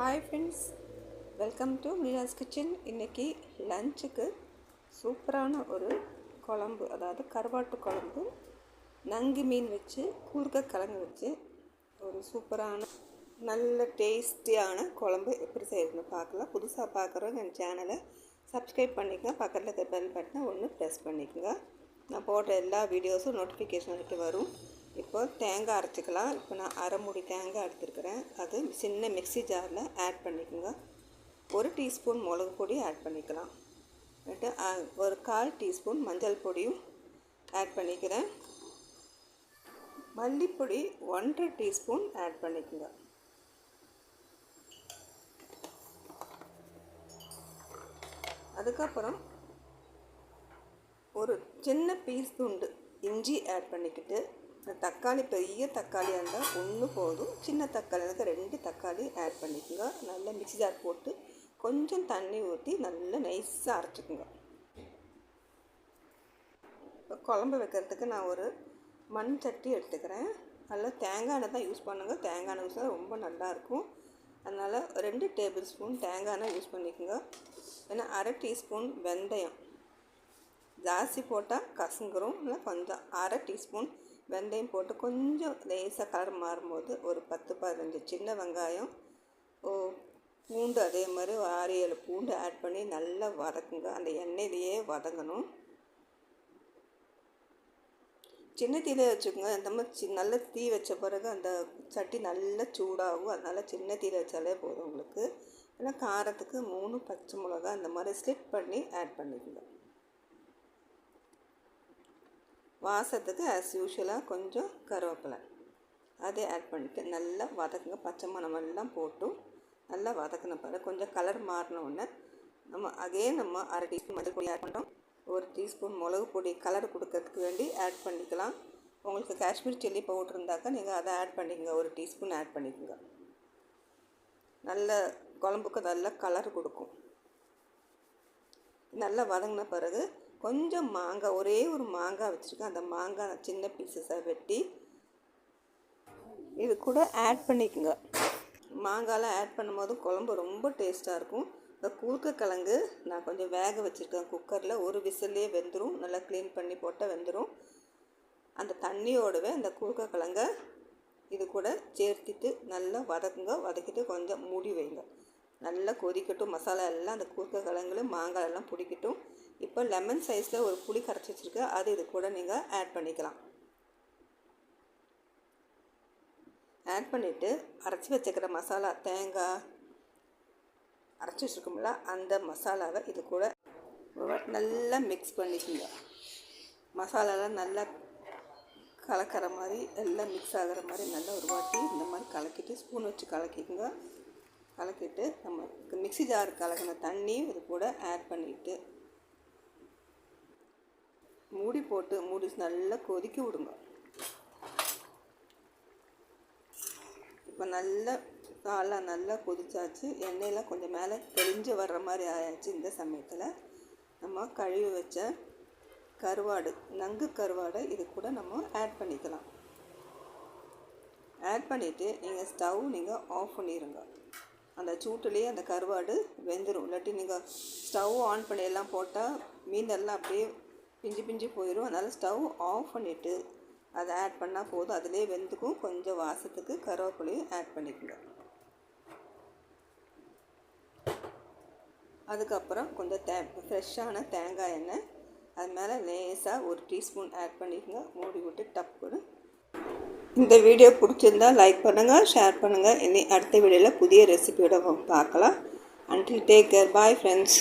Hi friends welcome to Meena's kitchen இன்றைக்கி லஞ்சுக்கு சூப்பரான ஒரு குழம்பு அதாவது கருவாட்டு குழம்பு நங்கு மீன் வச்சு கூர்க்க கிழங்கு வச்சு ஒரு சூப்பரான நல்ல டேஸ்டியான குழம்பு எப்படி செய்யணும்னு பார்க்கலாம். புதுசாக பார்க்குறவங்க என் சேனலை சப்ஸ்கிரைப் பண்ணிக்கங்க. பக்கத்தில் பெல் பட்டனை ஒன்று ப்ரெஸ் பண்ணிக்கோங்க. நான் போடுற எல்லா வீடியோஸும் நோட்டிஃபிகேஷன் வந்துட்டு வரும். இப்போ தேங்காய் அரைச்சிக்கலாம் இப்போ நான் அரை மூடி தேங்காய் எடுத்துருக்கிறேன். அது சின்ன மிக்ஸி ஜாரில் ஆட் பண்ணிக்கோங்க. ஒரு டீஸ்பூன் மிளகு பொடி ஆட் பண்ணிக்கலாம். ஒரு கால் டீஸ்பூன் மஞ்சள் பொடியும் ஆட் பண்ணிக்கிறேன். மல்லிப்பொடி ஒன்றரை டீஸ்பூன் ஆட் பண்ணிக்கோங்க. அதுக்கப்புறம் ஒரு சின்ன பீஸ் துண்டு இஞ்சி ஆட் பண்ணிக்கிட்டு தக்காளி பெரிய தக்காளியாக இருந்தால் ஒன்று போதும். சின்ன தக்காளி இருந்தால் ரெண்டு தக்காளி ஆட் பண்ணிக்கோங்க. நல்லா மிக்சி ஜார் போட்டு கொஞ்சம் தண்ணி ஊற்றி நல்லா நைஸாக அரைச்சிக்கோங்க. இப்போ குழம்பு வைக்கிறதுக்கு நான் ஒரு மண் சட்டி எடுத்துக்கிறேன். நல்லா தேங்காய் எண்ணெய் தான் யூஸ் பண்ணுங்க. தேங்காய் எண்ணெய் யூஸ் பண்ணால் ரொம்ப நல்லாயிருக்கும் அதனால் ரெண்டு டேபிள் ஸ்பூன் தேங்காய் எண்ணெய் யூஸ் பண்ணிக்கோங்க. ஏன்னா அரை டீஸ்பூன் வெந்தயம். ஜாஸ்தி போட்டால் கசங்குறோம் இல்லை கொஞ்சம் அரை டீஸ்பூன் வெந்தயம் போட்டு கொஞ்சம் லேசாக கலர் மாறும்போது ஒரு பத்து பதினஞ்சு சின்ன வெங்காயம் ஓ பூண்டு அதே மாதிரி ஆறு ஏழு பூண்டு ஆட் பண்ணி நல்லா வதக்குங்க. அந்த எண்ணெயிலேயே வதங்கணும். சின்ன தீயில வச்சுக்கோங்க. அந்த மாதிரி சி நல்ல தீ வச்ச பிறகு அந்த சட்டி நல்லா சூடாகும். அதனால் சின்ன தீயில வச்சாலே போதும் உங்களுக்கு. ஏன்னா காரத்துக்கு மூணு பச்சை மிளகா அந்த மாதிரி ஸ்லிட் பண்ணி ஆட் பண்ணிக்கோங்க. வாசத்துக்கு ஆஸ் யூஷுவலாக கொஞ்சம் கருவேப்பிலை. அதே ஆட் பண்ணிவிட்டு நல்லா வதக்குங்க. பச்சை மணம் எல்லாம் போட்டு நல்லா வதக்கின பிறகு கொஞ்சம் கலர் மாறின உடனே நம்ம அதே நம்ம அரை டீஸ்பூன் மஞ்சள் பொடி ஆட் பண்ணுறோம் ஒரு டீஸ்பூன் மிளகு பொடி கலர் கொடுக்கறதுக்கு வேண்டி ஆட் பண்ணிக்கலாம். உங்களுக்கு காஷ்மீர் சில்லி பவுட்ரு இருந்தாக்கா நீங்கள் அதை ஆட் பண்ணிக்கோங்க. ஒரு டீஸ்பூன் ஆட் பண்ணிக்கோங்க. நல்ல குழம்புக்கு நல்ல கலர் கொடுக்கும். நல்லா வதங்கின பிறகு கொஞ்சம் மாங்காய் ஒரே ஒரு மாங்காய் வச்சுருக்கேன். அந்த மாங்காய் சின்ன பீசஸாக வெட்டி இது கூட ஆட் பண்ணிக்கோங்க. மாங்காயெலாம் ஆட் பண்ணும்போது குழம்பு ரொம்ப டேஸ்ட்டாக இருக்கும். இந்த கூர்க்கக்கிழங்கு நான் கொஞ்சம் வேக வச்சுருக்கேன். குக்கரில் ஒரு விசிலே வெந்துடும் நல்லா க்ளீன் பண்ணி போட்டால் வெந்துடும் அந்த தண்ணியோடவே அந்த கூர்க்கக்கிழங்க இது கூட சேர்த்துட்டு நல்லா வதக்குங்க. வதக்கிட்டு கொஞ்சம் மூடி வைங்க. நல்லா கொதிக்கட்டும். மசாலா எல்லாம் அந்த கூர்க்கக்கிழங்குல மாங்காய் எல்லாம் பிடிக்கட்டும். இப்போ லெமன் சைஸில் ஒரு புளி கரைச்சி வச்சுருக்கேன். அது இது கூட நீங்கள் ஆட் பண்ணிக்கலாம். ஆட் பண்ணிவிட்டு அரைச்சி வச்சுக்கிற மசாலா தேங்காய் அரைச்சி வச்சுருக்கோம்ல அந்த மசாலாவை இது கூட நல்லா மிக்ஸ் பண்ணிக்கோங்க. மசாலாலாம் நல்லா கலக்கிற மாதிரி எல்லாம் மிக்ஸ் ஆகிற மாதிரி நல்லா ஒரு வாட்டி இந்த மாதிரி கலக்கிட்டு ஸ்பூன் வச்சு கலக்கிக்கோங்க. கலக்கிட்டு நம்ம மிக்சி ஜார் கலக்கின தண்ணியும் இது கூட ஆட் பண்ணிவிட்டு மூடி போட்டு மூடி நல்லா கொதிக்க விடுங்க. இப்போ நல்லா காலாம் நல்லா கொதிச்சாச்சு. எண்ணெயெல்லாம் கொஞ்சம் மேலே தெளிஞ்சு வர்ற மாதிரி ஆயாச்சு இந்த சமயத்தில். நம்ம கழுவி வச்ச கருவாடு நங்கு கருவாடை இது கூட நம்ம ஆட் பண்ணிக்கலாம். ஆட் பண்ணிவிட்டு நீங்கள் ஸ்டவ் நீங்கள் ஆஃப் பண்ணிடுங்க அந்த சூட்டுலேயே அந்த கருவாடு வெந்துடும் இல்லாட்டி நீங்கள் ஸ்டவ் ஆன் பண்ணி எல்லாம் போட்டால் மீனெல்லாம் அப்படியே பிஞ்சு பிஞ்சு போயிடும். அதனால் ஸ்டவ் ஆஃப் பண்ணிவிட்டு அதை ஆட் பண்ணால் போதும். அதிலே வெந்துக்கும். கொஞ்சம் வாசத்துக்கு கருவேப்பிலையும் ஆட் பண்ணிக்கோங்க. அதுக்கப்புறம் கொஞ்சம் தே ஃப்ரெஷ்ஷான தேங்காய் எண்ணெய் அது மேலே லேசாக ஒரு டீஸ்பூன் ஆட் பண்ணிக்கோங்க. மூடி விட்டு டப்புன்னு இந்த வீடியோ பிடிச்சிருந்தா லைக் பண்ணுங்கள் ஷேர் பண்ணுங்கள் இனி அடுத்த வீடியோவில் புதிய ரெசிபியோட பார்க்கலாம். Until take care bye friends